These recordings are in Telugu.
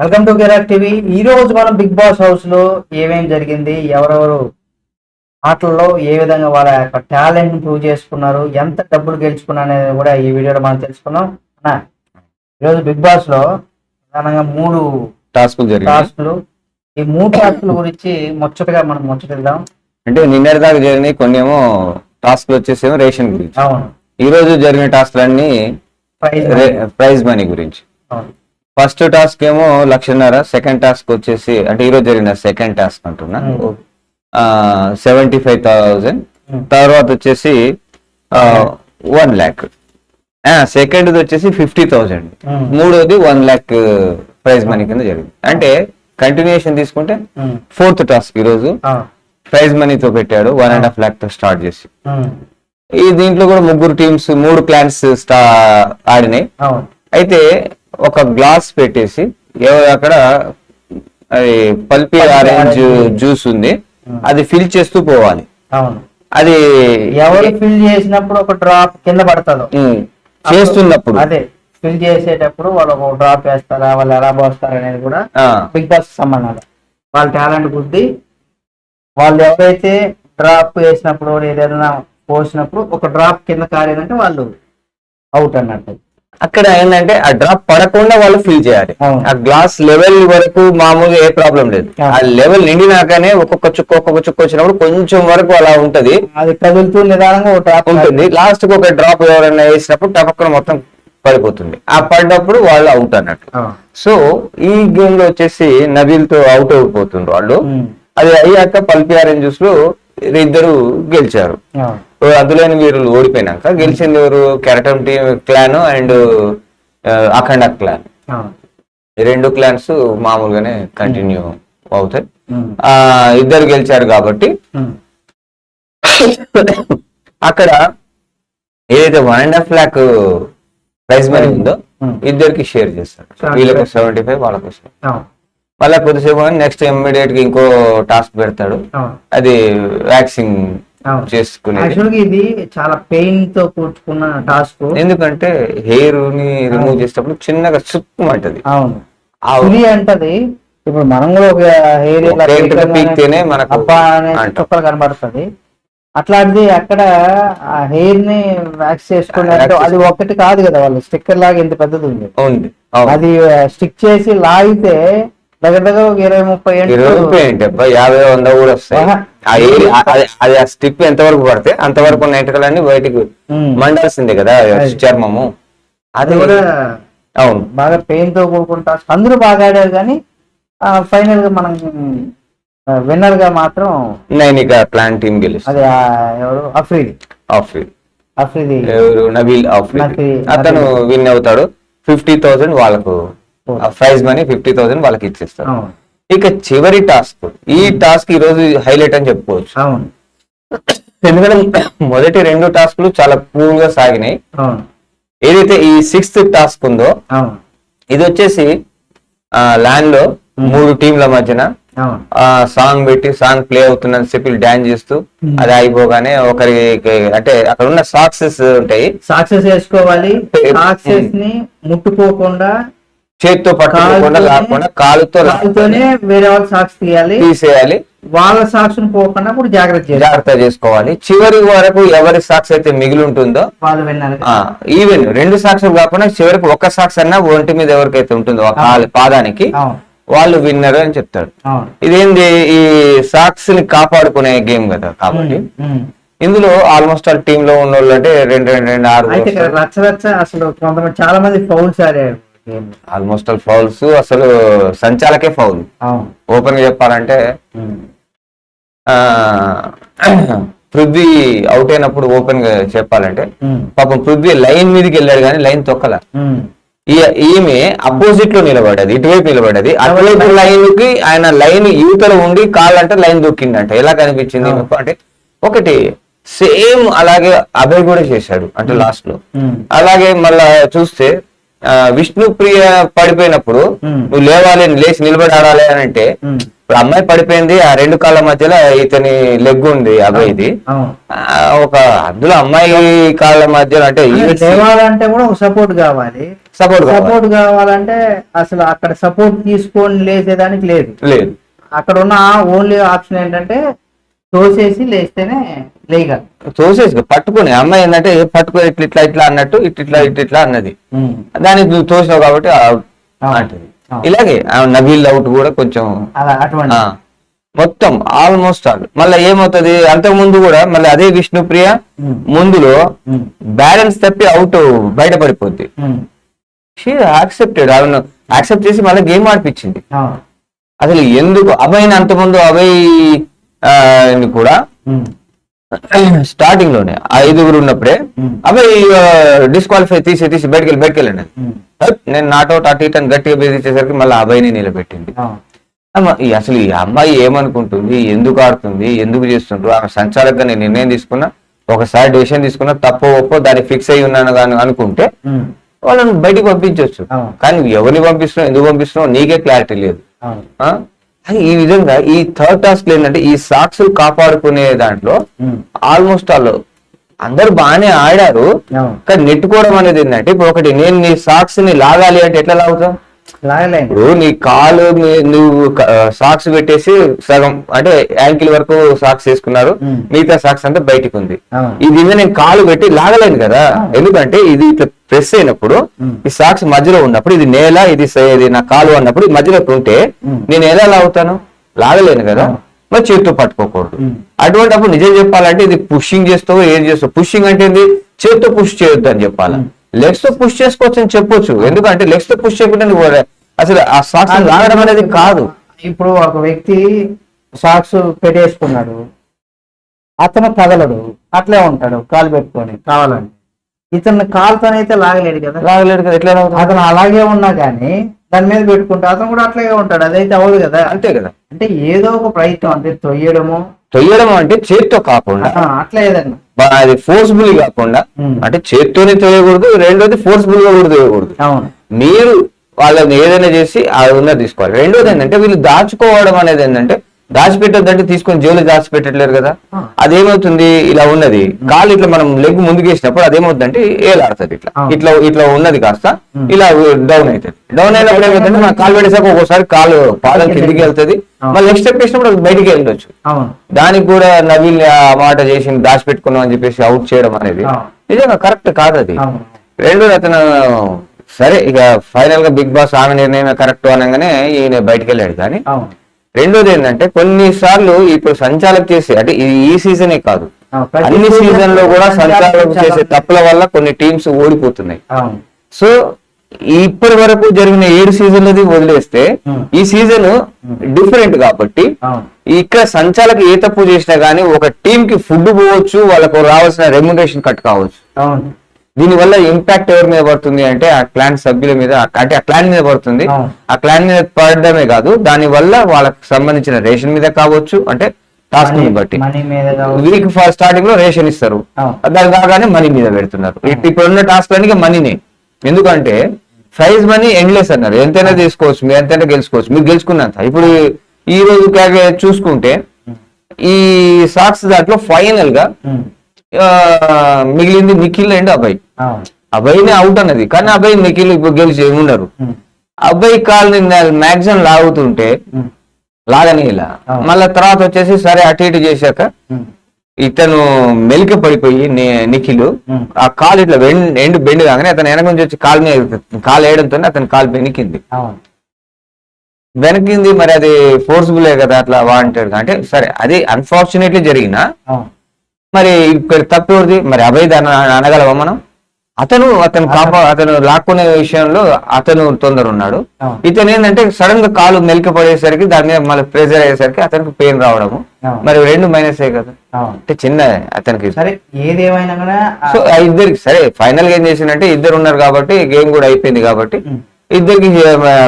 Welcome to కెరాక్ TV. ఈ రోజు మనం బిగ్ బాస్ హౌస్లో ఏమేం జరిగింది ఎవరెవరు ఆటల్లో ఏ విధంగా వాళ్ళ యొక్క టాలెంట్ ప్రూవ్ చేసుకున్నారు ఎంత డబ్బులు గెలుచుకున్నారు అనేది కూడా ఈ వీడియోలో మనం తెలుసుకున్నాం అన్నా, ఈరోజు బిగ్ బాస్లో ప్రధానంగా మూడు టాస్కులు టాస్క్లు. ఈ మూడు టాస్క్ల గురించి ముచ్చటగా మనం ముచ్చటిద్దాం అంటే నిన్నటి దాకా జరిగినాయి కొన్ని ఏమో టాస్క్లు వచ్చేసేమో రేషన్ గురించి. అవును. ఈ రోజు జరిగిన టాస్క్లన్నీ ప్రైజ్ మనీ గురించి. అవును. ఫస్ట్ టాస్క్ ఏమో లక్షన్నర సెకండ్ టాస్క్ వచ్చేసి అంటే ఈ రోజు జరిగిన సెకండ్ టాస్క్ అంటున్నా. Seventy five thousand. తర్వాత వచ్చేసి వన్ ల్యాక్. సెకండ్ వచ్చేసి ఫిఫ్టీ థౌజండ్. మూడోది వన్ ల్యాక్ ప్రైజ్ మనీ కింద జరిగింది. అంటే కంటిన్యూషన్ తీసుకుంటే ఫోర్త్ టాస్క్ ఈ రోజు అవును ప్రైజ్ మనీతో పెట్టాడు వన్ అండ్ హాఫ్ ల్యాక్తో స్టార్ట్ చేసి. ఈ దీంట్లో కూడా ముగ్గురు టీమ్స్ మూడు క్లాన్స్ ఆడినాయి. అయితే ఒక గ్లాస్ పెట్టేసి అక్కడ అది పల్పి ఆరెంజ్ జ్యూస్ ఉంది. అది ఫిల్ చేస్తూ పోవాలి. అవును. అది ఎవరు ఫిల్ చేసినప్పుడు ఒక డ్రాప్ కింద పడతారు చేస్తున్నప్పుడు. అదే ఫిల్ చేసేటప్పుడు వాళ్ళు ఒక డ్రాప్ వేస్తారా వాళ్ళు ఎలా పోస్తారు అనేది కూడా బిగ్ బాస్ సంబంధాలు. వాళ్ళ టాలెంట్ బుద్ధి వాళ్ళు ఎవరైతే డ్రాప్ వేసినప్పుడు ఏదైనా పోసినప్పుడు ఒక డ్రాప్ కింద కాలేదంటే వాళ్ళు అవుట్ అన్నట్టు. అక్కడ ఏంటంటే ఆ డ్రాప్ పడకుండా వాళ్ళు ఫిల్ చేయాలి. ఆ. గ్లాస్ లెవెల్ వరకు మామూలుగా ఏ ప్రాబ్లం లేదు. ఆ. లెవెల్ నిండినాకనే ఒక్కొక్క చుక్క ఒక్కొక్క చుక్క వచ్చినప్పుడు కొంచెం వరకు అలా ఉంటది. అది కదులుతూ నిదానంగా ఒక డ్రాప్ ఉంటుంది. లాస్ట్కి ఒక డ్రాప్ ఎవరైనా వేసినప్పుడు టపక్కన మొత్తం పడిపోతుంది. ఆ పడ్డప్పుడు వాళ్ళు అవుట్ అన్నట్టు. సో ఈ గేమ్లో వచ్చేసి నబీల్తో అవుట్ అయిపోతుండ్రు వాళ్ళు. అది అయ్యాక పల్పి ఆరెంజ్లో ఇద్దరు గెలిచారు. అందులోని వీరులు ఓడిపోయినాక గెలిచింది ఎవరు? Keratam team clan and Akhanda clan. రెండు క్లాన్స్ మామూలుగానే కంటిన్యూ అవుతాయి. ఆ ఇద్దరు గెలిచారు కాబట్టి అక్కడ ఏదైతే one and half lakh prize money ఉందో. ఇద్దరికి షేర్ చేస్తారు. వీళ్ళకి సెవెంటీ ఫైవ్ వాళ్ళకి మళ్ళీ కొద్దిసేపు నెక్స్ట్ ఇమ్మీడియట్గా ఇంకో టాస్క్ పెడతాడు. అది వ్యాక్సిన్ చేసుకునేది. ఇది చాలా పెయిన్తో కూర్చుకున్న టాస్క్ ఎందుకంటే హెయిర్ని రిమూవ్ చేసేటప్పుడు చిన్నగా సుక్కుమంటది అవును. అంటది. ఇప్పుడు మనం కూడా ఒక హెయిర్ పీకితేనే మనకు అబ్బా అనే అంటాం. చుక్కలు కనబడుతుంది. అట్లాంటిది అక్కడ ఆ హెయిర్ని వ్యాక్స్ చేసుకుని Wax అంటే అది ఒకటి కాదు కదా వాళ్ళు. స్టిక్కర్ లాగా ఇంత పెద్దది ఉంది. ఉంది. అవును. అది స్టిక్ చేసి లాగితే దగ్గర దగ్గర ఒక ఇరవై ముప్పై ఇరవై రూపాయలు ఏంటి అబ్బా యాభై వంద కూడా వస్తాయి. అది- ఆ స్టిప్ ఎంత వరకు పడితే అంతవరకు ఉన్న ఎంటకలన్నీ బయటికి మండాల్సిందే కదా. చర్మము. అది కూడా అవును. బాగా పెయిన్తో కూడుకుంటా అందరూ బాగా ఆడారు కానీ ఫైనల్గా మనం విన్నర్గా మాత్రం నైనిక ప్లాన్ టీం గెలుస్తుంది. అది ఆ ఎవరు? అఫ్రీది. ఆఫ్రిడ్ అఫ్రీది. ఎవరు? నబీల్ నబీ- అతను విన్ అవుతాడు. ఫిఫ్టీ థౌసండ్ వాళ్ళకు ప్రైజ్ మనీ ఫిఫ్టీ థౌసండ్ వాళ్ళకి ఇచ్చేస్తారు. ఇక చివరి టాస్క్. ఈ టాస్క్ ఈ రోజు హైలైట్ అని చెప్పుకోవచ్చు. ఎందుకంటే మొదటి రెండు టాస్క్లు చాలా కూల్గా సాగినాయి. ఏదైతే ఈ సిక్స్త్ టాస్క్ ఉందో ఇది వచ్చేసి ల్యాండ్లో మూడు టీంల మధ్యన సాంగ్ పెట్టి సాంగ్ ప్లే అవుతుందని చెప్పి డాన్స్ చేస్తూ. అది అయిపోగానే ఒకరికి అంటే అక్కడ ఉన్న సాక్సెస్ ఉంటాయి. సాక్సెస్ వేసుకోవాలి. సాక్సెస్ని ముట్టుకోకుండా చేతితో పట్టుకోకుండా కాలుతోనే- కాకుండా కాలుతో కాలుతోనే వేరే వాళ్ళ సాక్స్ తీయాలి. తీసేయాలి. వాళ్ళ సాక్స్ని పోకుండా కూడా జాగ్రత్త జాగ్రత్త చేసుకోవాలి. చివరి వరకు ఎవరి సాక్స్ అయితే మిగిలి ఉంటుందో వాళ్ళు విన్నారు ఈవెన్ రెండు సాక్సులు కాకుండా చివరికి ఒక్క సాక్స్ అన్నా ఒంటి మీద ఎవరికైతే ఉంటుందో ఆ కాలు పాదానికి వాళ్ళు విన్నర్ అని చెప్తాడు ఇదేంది? ఈ సాక్స్ని కాపాడుకునే గేమ్ కదా కాబట్టి. ఇందులో ఆల్మోస్ట్ ఆల్ టీమ్లో ఉన్న వాళ్ళు అంటే రెండు రెండు రెండు ఆరు అసలు కొంతమంది చాలా మంది ఫౌల్స్ ఆడారు. ఆల్మోస్ట్ ఆల్ ఫౌల్స్ అసలు సంచాలకే ఫౌల్ ఓపెన్గా చెప్పాలంటే. ఆ పృథ్వీ అవుట్ అయినప్పుడు ఓపెన్గా చెప్పాలంటే ఉమ్. పాపం పృథ్వీ లైన్ మీదకి వెళ్ళాడు కానీ లైన్ తొక్కల. ఈ- ఈమె అపోజిట్లో నిలబడ్డది ఇటువైపు నిలబడ్డది అటువైపు లైన్కి ఆయన లైన్ యువతలో ఉండి కాళ్ళంటే లైన్ దొక్కిందంట ఎలా కనిపించింది ఈమెకు? అంటే ఒకటి సేమ్ అలాగే అభయ్ కూడా చేశాడు అంటే లాస్ట్లో. అలాగే మళ్ళా చూస్తే విష్ణు ప్రియ పడిపోయినప్పుడు. నువ్వు లేవాలి లేచి నిలబడి ఆడాలి అని అంటే. ఇప్పుడు అమ్మాయి పడిపోయింది ఆ రెండు కాళ్ళ మధ్యలో ఇతని లెగ్ ఉంది అబ్బాయిది. ఒక అందులో అమ్మాయి కాళ్ళ మధ్యలో అంటే లేవాలంటే కూడా ఒక సపోర్ట్ కావాలి. సపోర్ట్ సపోర్ట్ కావాలంటే అసలు అక్కడ సపోర్ట్ తీసుకొని లేచేదానికి లేదు. లేదు. అక్కడ ఉన్న ఓన్లీ ఆప్షన్ ఏంటంటే తోసేసి లేస్తేనే లేయగలరు తోసేసి పట్టుకుని అమ్మాయి ఏంటంటే పట్టుకొని ఇట్లా ఇట్లా ఇట్లా అన్నట్టు ఇట్ ఇట్లా ఇట్ ఇట్లా అన్నది. దానికి నువ్వు తోసినావు కాబట్టి. అంటది. ఇలాగే నవీల్ అవుట్ కూడా కొంచెం అటువంటి మొత్తం ఆల్మోస్ట్ ఆల్. మళ్ళీ ఏమవుతుంది అంతకు ముందు కూడా మళ్ళీ అదే విష్ణుప్రియ ముందులో బ్యాలెన్స్ తప్పి అవుట్ బయటపడిపోద్ది. షీ యాక్సెప్టెడ్ ఆమెను యాక్సెప్ట్ చేసి మళ్ళీ గేమ్ ఆడిపించింది. అసలు ఎందుకు అభయ్ని అంతకుముందు అభయ్ కూడా స్టార్టింగ్లోనే ఆ ఐదుగురు ఉన్నప్పుడే అభయ్ డిస్క్వాలిఫై తీసి తీసి బయటకు వెళ్ళి బయటకు వెళ్ళండి నేను నాటౌట్ అటు ఇటు గట్టిగా బెదిరించేసరికి మళ్ళీ అభయ్ని నిలబెట్టింది. అసలు ఈ అమ్మాయి ఏమనుకుంటుంది ఎందుకు ఆడుతుంది ఎందుకు చేస్తుండ్రు ఆమె సంచాలకంగా నేను నిర్ణయం తీసుకున్నా ఒకసారి డెసిషన్ తీసుకున్నా తప్పో ఒప్పో దాన్ని ఫిక్స్ అయి ఉన్నాను కానీ అనుకుంటే వాళ్ళని బయటికి పంపించవచ్చు. కానీ ఎవరిని పంపిస్తున్నావు ఎందుకు పంపిస్తున్నావు నీకే క్లారిటీ లేదు. ఈ విధంగా ఈ థర్డ్ టాస్క్ ఏంటంటే ఈ సాక్స్ కాపాడుకునే దాంట్లో ఆల్మోస్ట్ ఆల్ అందరు బాగానే ఆడారు. కానీ నెట్టుకోవడం అనేది ఏంటంటే ఇప్పుడు ఒకటి నేను నీ సాక్స్ని లాగాలి అంటే ఎట్లా లాగలేండి ఇప్పుడు నీ కాలు నువ్వు సాక్స్ పెట్టేసి సగం అంటే యాంకిల్ వరకు సాక్స్ వేసుకున్నారు. మిగతా సాక్స్ అంతా బయటికి ఉంది. ఇది నేను కాలు పెట్టి లాగలేను కదా. ఎందుకంటే ఇది ఇట్లా ప్రెస్ అయినప్పుడు. ఈ సాక్స్ మధ్యలో ఉన్నప్పుడు ఇది నేల ఇది నా కాలు అన్నప్పుడు మధ్యలో ఉంటే. నేను ఎలా లాగుతాను? లాగలేను కదా. మరి చేతితో పట్టుకోకూడదు. అటువంటి అప్పుడు నిజం చెప్పాలంటే ఇది పుషింగ్ చేస్తావో ఏం చేస్తావు? పుషింగ్ అంటే ఏంది? చేతితో పుష్ చేయొద్దు అని చెప్పాలి లెగ్స్తో పుష్ చేసుకోవచ్చు అని చెప్పొచ్చు ఎందుకంటే లెగ్స్తో పుష్ చేయకుండా నువ్వు అసలు ఆ సాక్స్ లాగడం అనేది కాదు. ఇప్పుడు ఒక వ్యక్తి సాక్స్ పెట్టేసుకున్నాడు. అతను కదలడు అట్లే ఉంటాడు కాలు పెట్టుకొని. కావాలంటే ఇతను కాలుతోనైతే లాగలేడు కదా. లాగలేడు కదా ఎట్లా? అతను అలాగే ఉన్నా కానీ దాని మీద పెట్టుకుంటే అతను కూడా అట్లాగే ఉంటాడు. అదైతే అవ్వదు కదా. అంతే కదా. అంటే ఏదో ఒక ప్రయత్నం అంటే తొయ్యడము తొయ్యడం అంటే చేతితో కాకుండా ఆ, అట్లా ఏదన్నా. బా- అది ఫోర్స్ఫుల్ కాకుండా. అంటే చేత్తోనే తొయ్యకూడదు రెండోది ఫోర్స్ఫుల్గా కూడా తొయ్యకూడదు. అవును. మీరు వాళ్ళని ఏదైనా చేసి అది ఉన్నది తీసుకోవాలి. రెండోది ఏంటంటే వీళ్ళు దాచుకోవడం అనేది ఏంటంటే దాచిపెట్టొద్దంటే తీసుకొని జోలు దాచిపెట్టట్లేరు కదా. ఆ. అదేమవుతుంది? ఇలా ఉన్నది. కాలు ఇట్లా మనం లెగ్ ముందుకు వేసినప్పుడు అదేమవుతుందంటే ఏలాడుతుంది ఇట్లా. ఆ. ఇట్లా ఇట్లా ఉన్నది కాస్త. ఇలా డౌన్ అవుతుంది డౌన్ అయినప్పుడు ఏమవుతుందంటే మన కాలు పెట్టేసాక ఒక్కోసారి కాలు పాదం కిందికి వెళ్తుంది. ఆ. మళ్ళీ నెక్స్ట్ స్టెప్ వేసినప్పుడు అది బయటికి వెళ్ళొచ్చు. దానికి కూడా నవీల్ ఆ మాట చేసి దాచిపెట్టుకున్నాం అని చెప్పేసి అవుట్ చేయడం అనేది ఆ. నిజంగా కరెక్ట్ కాదు అది రెండోది అతను సరే ఇక ఫైనల్గా బిగ్ బాస్ ఆమె నిర్ణయం కరెక్ట్ అనగానే ఈయన బయటికి వెళ్ళాడు కానీ రెండోది ఏంటంటే కొన్నిసార్లు ఇప్పుడు సంచాలక చేసే అంటే ఇది ఈ సీజనే కాదు. ఆ, ప్రతి అన్ని సీజన్లో కూడా సంచాలకులు చేసే తప్పుల వల్ల కొన్ని టీమ్స్ ఓడిపోతున్నాయి. సో ఇప్పటి వరకు జరిగిన ఏడు సీజన్లది వదిలేస్తే. ఈ సీజన్ డిఫరెంట్ కాబట్టి ఇక్కడ సంచాలక ఏ తప్పు చేసినా గానీ ఒక టీం కి ఫుడ్ పోవచ్చు వాళ్ళకు రావాల్సిన రెమ్యునరేషన్ కట్ కావచ్చు. అవును దీని వల్ల ఇంపాక్ట్ ఎవరి మీద పడుతుంది అంటే ఆ క్లాన్ సభ్యుల మీద అంటే ఆ క్లాన్ మీద పడుతుంది. ఆ క్లాన్ మీద పడడమే కాదు దాని వల్ల వాళ్ళకి సంబంధించిన రేషన్ మీద కావచ్చు అంటే టాస్క్ని బట్టి. వీక్ ఫర్ స్టార్టింగ్లో రేషన్ ఇస్తారు. దాని కాగానే మనీ మీద పెడుతున్నారు. ఇప్- ఇప్పుడున్న టాస్క్ అన్ని మనీనే ఎందుకంటే ప్రైజ్ మనీ ఎండ్లెస్ అన్నారు. ఎంతైనా తీసుకోవచ్చు మీరు ఎంతైనా గెలుచుకోవచ్చు. మీరు గెలుచుకున్నంత. ఇప్పుడు ఈ రోజు చూసుకుంటే ఈ సాక్స్ దాంట్లో ఫైనల్గా మిగిలింది నిఖిల్ అండ్ అభయ్. అవును. అభయ్నే అవుట్ అన్నది. కానీ అభయ్ నిఖిల్ ఇప్పుడు గెలిచి ఉన్నారు ఉమ్, అబ్బాయి కాల్ని మ్యాక్సిమం లాగుతుంటే లాగని ఇలా. మళ్ళా తర్వాత వచ్చేసి సరే అటు ఇటు చేశాక ఇతను మెలిక పడిపోయి ని- నిఖిల్. ఆ కాలు ఇట్లా ఎండు బెండ్ కాగానే అతను వెనక నుంచి వచ్చి కాలు మీద కాలు వేయడంతో అతని కాలు వెనికింది. వెనకింది మరి అది ఫోర్స్ఫుల్ కదా అట్లా వాంటెడ్ అంటే సరే అది అన్ఫార్చునేట్లీ జరిగిన మరి ఇక్కడ తప్పేది మరి అభయ్ అనగలవా మనం? అతను అతను కాపా అతను లాక్కునే విషయంలో అతను తొందర ఉన్నాడు. ఇతను ఏంటంటే సడన్గా కాలు మెలిక పడేసరికి దాని మీద మళ్ళీ ప్రెజర్ అయ్యేసరికి అతనికి పెయిన్ రావడము. మరి రెండు మైనస్ కదా. అంటే చిన్న అతనికి. సరే ఏదేమైనా సో ఇద్దరికి సరే ఫైనల్గా ఏం చేసిందంటే ఇద్దరు ఉన్నారు కాబట్టి గేమ్ కూడా అయిపోయింది కాబట్టి ఇద్దరికి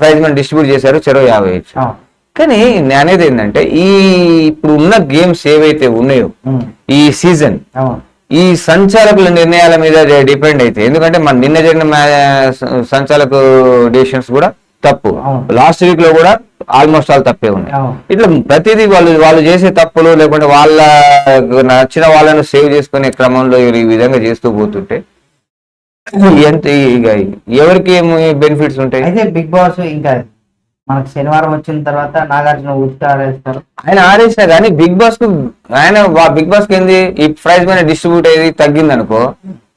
ప్రైజ్ మనీ డిస్ట్రిబ్యూట్ చేశారు చెరో యాభై కానీ నేను అనేది ఏంటంటే ఈ ఇప్పుడు ఉన్న గేమ్స్ ఏవైతే ఉన్నాయో ఈ సీజన్ ఈ సంచాలకుల నిర్ణయాల మీద డిపెండ్ అయితే ఎందుకంటే మన నిన్న జరిగిన సంచాలక డెసిషన్స్ కూడా తప్పు. లాస్ట్ వీక్లో కూడా ఆల్మోస్ట్ ఆల్ తప్పే ఉన్నాయి. ఇట్లా ప్రతిదీ వాళ్ళు వాళ్ళు చేసే తప్పులు లేకుంటే వాళ్ళ నచ్చిన వాళ్ళను సేవ్ చేసుకునే క్రమంలో ఈ విధంగా చేస్తూ పోతుంటే ఎంత ఇక ఎవరికి ఏమి బెనిఫిట్స్ ఉంటాయి? అయితే బిగ్ బాస్ ఇంకా మనకు శనివారం వచ్చిన తర్వాత నాగార్జున ఉతికి ఆడేస్తారు ఆయన ఆడేసినా కానీ బిగ్ బాస్కు ఆయన బిగ్ బాస్కి ఏంది? ఈ ప్రైజ్ మీద డిస్ట్రిబ్యూట్ అయ్యేది తగ్గింది అనుకో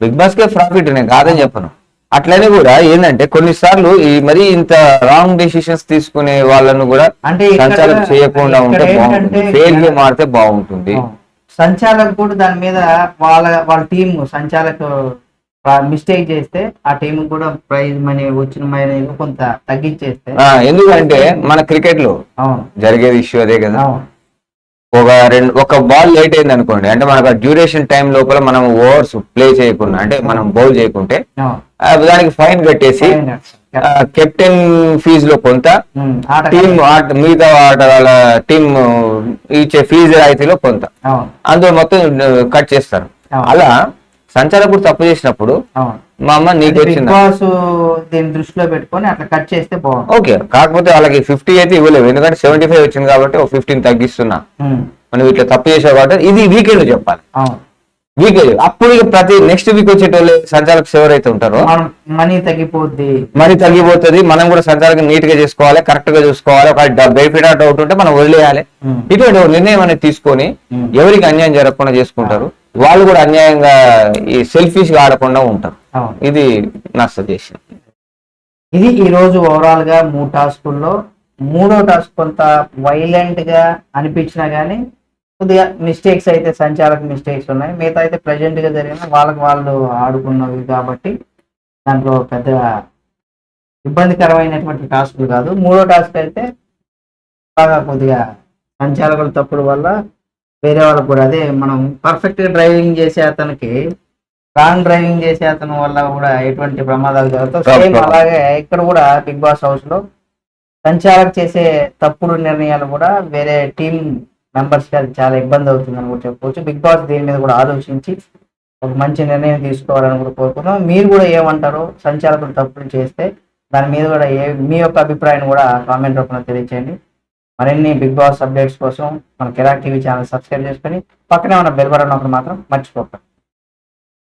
బిగ్ బాస్ కే ప్రాఫిట్ నేను కాదని చెప్పను. అట్లనే కూడా ఏంటంటే కొన్నిసార్లు ఈ మరి ఇంత రాంగ్ డెసిషన్స్ తీసుకునే వాళ్ళను కూడా అంటే సంచాలన చేయకుండా ఉంటే బాగుంటుంది. ఫెయిల్ గేమ్ ఆడితే బాగుంటుంది. సంచాలక్ కూడా దాని మీద వాళ్ళ వాళ్ళ టీం సంచాలక్ మిస్టేక్ చేస్తే ఆ టీం కూడా ప్రైజ్ మనీ వచ్చిన మనీ కొంత తగ్గించేస్తే ఎందుకంటే మన క్రికెట్లో జరిగేది ఇష్యూ అదే కదా. ఒక రెండు ఒక బాల్ లేట్ అయింది అనుకోండి అంటే మనకు డ్యూరేషన్ టైం లోపల మనం ఓవర్స్ ప్లే చేయకుండా అంటే మనం బౌల్ చేయకుంటే దానికి ఫైన్ కట్టేసి కెప్టెన్ ఫీజు లో కొంత టీమ్ ఆట మిగతా ఆటగాళ్ళ టీమ్ ఇచ్చే ఫీజు రాయితీలో కొంత. అందులో మొత్తం కట్ చేస్తారు. అలా సంచాలకుడు తప్పు చేసినప్పుడు మా అమ్మ నీకు వచ్చింది? దీన్ని దృష్టిలో పెట్టుకొని అట్లా కట్ చేస్తే బాగుంది ఓకే. కాకపోతే వాళ్ళకి ఫిఫ్టీ అయితే ఇవ్వలేవు. ఎందుకంటే సెవెంటీ ఫైవ్ వచ్చింది కాబట్టి ఒక ఫిఫ్టీన్ తగ్గిస్తున్నా. మనం ఇట్లా తప్పు చేసావు కాబట్టి ఇది వీకెండ్ చెప్పాలి. వీకెండ్ అప్పుడు ప్రతి నెక్స్ట్ వీక్ వచ్చేటోళ్ళు సంచాలకులు ఎవరైతే ఉంటారో మనం తగ్గిపోద్ది. మనీ తగ్గిపోతుంది. మనం కూడా సంచాలకం నీట్గా చేసుకోవాలి కరెక్ట్గా చూసుకోవాలి. ఒక బెనిఫిట్ డౌట్ ఉంటే మనం వదిలేయాలి. ఇటువంటి నిర్ణయం అనేది తీసుకొని. ఎవరికి అన్యాయం జరగకుండా చేసుకుంటారు. వాళ్ళు కూడా అన్యాయంగా ఈ సెల్ఫిష్గా ఆడకుండా ఉంటారు. ఇది నా సజెషన్ ఇది ఈ రోజు ఓవరాల్గా మూడు టాస్కుల్లో మూడో టాస్క్ కొంత వైలెంట్గా అనిపించినా గానీ కొద్దిగా మిస్టేక్స్ అయితే సంచాలక మిస్టేక్స్ ఉన్నాయి. మిగతా అయితే ప్రెజెంట్గా జరిగిన వాళ్ళకి వాళ్ళు ఆడుకున్నవి కాబట్టి దాంట్లో పెద్దగా ఇబ్బందికరమైనటువంటి టాస్కులు కాదు. మూడో టాస్క్ అయితే బాగా కొద్దిగా సంచాలకుల తప్పుడు వల్ల వేరే వాళ్ళకు కూడా. అదే మనం పర్ఫెక్ట్గా డ్రైవింగ్ చేసే అతనికి రాంగ్ డ్రైవింగ్ చేసే అతని వల్ల కూడా ఎటువంటి ప్రమాదాలు జరుగుతాయి. సేమ్. అలాగే ఇక్కడ కూడా బిగ్ బాస్ హౌస్లో సంచాలక్ చేసే తప్పుడు నిర్ణయాలు కూడా వేరే టీం మెంబర్స్కి అది చాలా ఇబ్బంది అవుతుందని కూడా చెప్పుకోవచ్చు. బిగ్ బాస్ దీని మీద కూడా ఆలోచించి ఒక మంచి నిర్ణయం తీసుకోవాలని కూడా కోరుకుందాం మీరు కూడా ఏమంటారో సంచాలకులు తప్పులు చేస్తే దాని మీద కూడా ఏ మీ యొక్క అభిప్రాయాన్ని కూడా కామెంట్ రూపంలో తెలియచేయండి. మరిన్ని బిగ్ బాస్ అప్డేట్స్ కోసం మన కిరాక్ టీవీ ఛానల్ సబ్స్క్రైబ్ చేసుకొని పక్కనే ఉన్న బెల్ బటన్ ఒకటి మాత్రం మర్చిపోకండి.